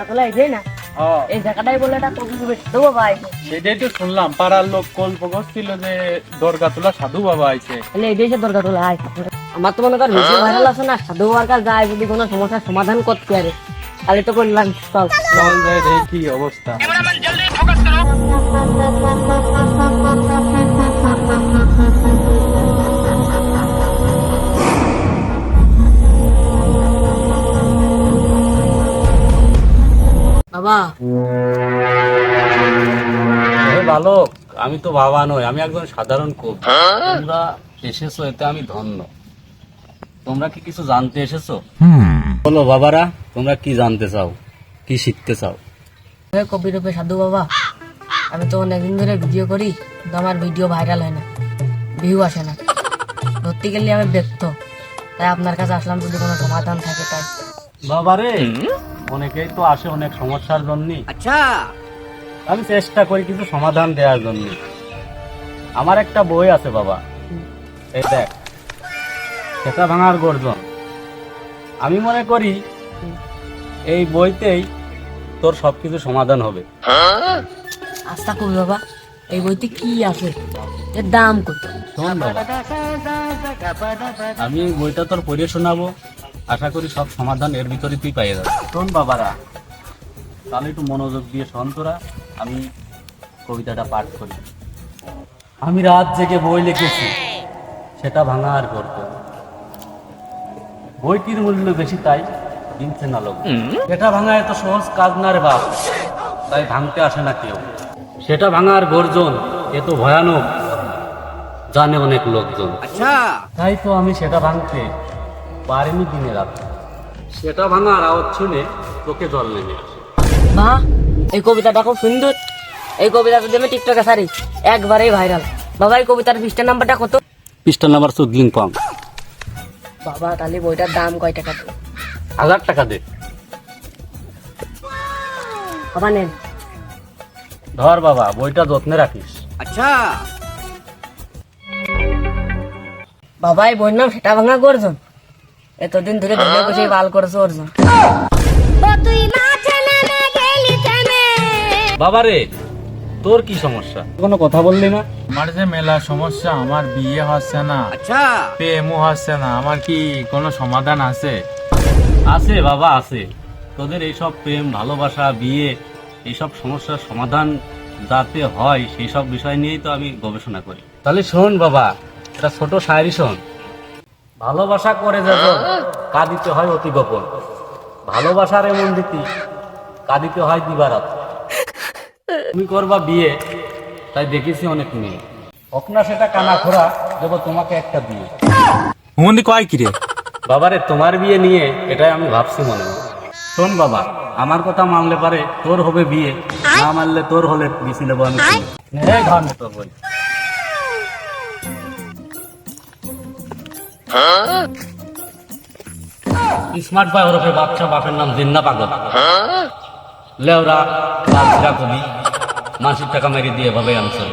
আইছে না হ্যাঁ এই জায়গাটাই বলে এটা কবি কবি সাধু বাবা আইছে। সেটাই তো শুনলাম পাড়ার লোক কল্প করছিল যে দরগা তোলা সাধু বাবা আইছে। তাহলে এটাই সে দরকার তোলা আয়। আমার তো মনে কর বেশি ভাইরাল আছে না সাধু বাবার কাছে যায় যদি কোনো সমস্যার সমাধান করতে পারে। তাহলে তো করলাম চল। চল যাই দেখি কি অবস্থা? বাবা। বালক আমি তো বাবা নই আমি একজন সাধারণ কবি। তোমরা এসেছ এতে আমি ধন্য। তোমরা কি কিছু জানতে এসেছ? বলো বাবারা তোমরা কি জানতে চাও? কি শিখতে চাও? কবি রূপে সাধু বাবা আমি তো অনেকদিন ধরে ভিডিও করি কিন্তু আমার ভিডিও ভাইরাল হয় না ভিউ আসে না। ধরতে গেলে আমি ব্যক্ত তাই আপনার কাছে আসলাম যদি কোনো সমাধান থাকে তাই। বাবারে অনেকেই তো আসে অনেক সমস্যার জন্য। আচ্ছা। আমি চেষ্টা করি কিছু সমাধান দেওয়ার জন্য। আমার একটা বই আছে বাবা। এই দেখ সেটা ভাঙার গর্জন। আমি মনে করি এই বইতেই তোর সবকিছু সমাধান হবে। আস্থা কবি বাবা এই বইতে কি আছে? এর দাম কত? শোন বাবা আমি এই বইটা তোর পড়ে শোনাবো। আশা করি সব সমাধান এর ভিতরে তুই পাইয়ে যাবি। শোন বাবারা তাহলে একটু মনোযোগ দিয়ে শোন তোরা আমি কবিতাটা পাঠ করি। আমি রাত জেগে বই লিখেছি সেটা ভাঙা আর করতো বইটির মূল্য বেশি তাই কিনছে না লোক। সেটা ভাঙা এত সহজ কাজ না রে বাপ তাই ভাঙতে আসে না কেউ। সেটা ভাঙার গর্জন এত ভয়ানক জানে অনেক লোকজন। আচ্ছা। তাই তো আমি সেটা ভাঙতে পারিনি দিনে রাতে। সেটা ভাঙার আওয়াজ শুনে তোকে জল নেমে আসে। মা এই কবিতাটা খুব সুন্দর। এই কবিতা যদি আমি টিকটকে সারি একবারেই ভাইরাল বাবা এই কবিতার পৃষ্ঠা নাম্বারটা কত? পিস্টল নাম্বার চুদলিং পাম বাবা তাহলে বইটার দাম কয় টাকা হাজার টাকা দে। বাবা নেন ধর বাবা বইটা যত্নে রাখিস। আচ্ছা। বাবা এই বইয়ের নাম সেটা ভাঙা করছেন এতদিন ধরে ভিডিও করছে বাল করেছে অর্জুন। বাবা রে তোর কি সমস্যা? কোনো কথা বললি না? আমার যে মেলা সমস্যা আমার বিয়ে হচ্ছে না। আচ্ছা। প্রেমও হচ্ছে না। আমার কি কোনো সমাধান আছে? আছে বাবা আছে। তোদের এইসব প্রেম ভালোবাসা বিয়ে এইসব সমস্যার সমাধান যাতে হয় সেই সব বিষয় নিয়েই তো আমি গবেষণা করি। তাহলে শোন বাবা এটা ছোট শায়রি শোন। ভালোবাসা করে যখন কাঁদিতে হয় অতি গোপন। ভালোবাসার এমন রীতি কাঁদিতে হয় দিবারাত। তুমি করবা বিয়ে তাই দেখেছি অনেক মেয়ে। হোক না সেটা কানা খোরা দেবো তোমাকে একটা বিয়ে। হুমন্দি কয় কি রে বাবারে তোমার বিয়ে নিয়ে এটাই আমি ভাবছি মনে। শোন বাবা আমার কথা মানলে পারে তোর হবে বিয়ে না মানলে তোর হলে বিসি নেব আমি। ঘর বই। স্মার্ট ভাই ওরফে বাচ্চা, বাপের নাম জিন্না পাগল? লেওরা কবি, মাসির টাকা মেরে দিয়ে ভাবে আনছে।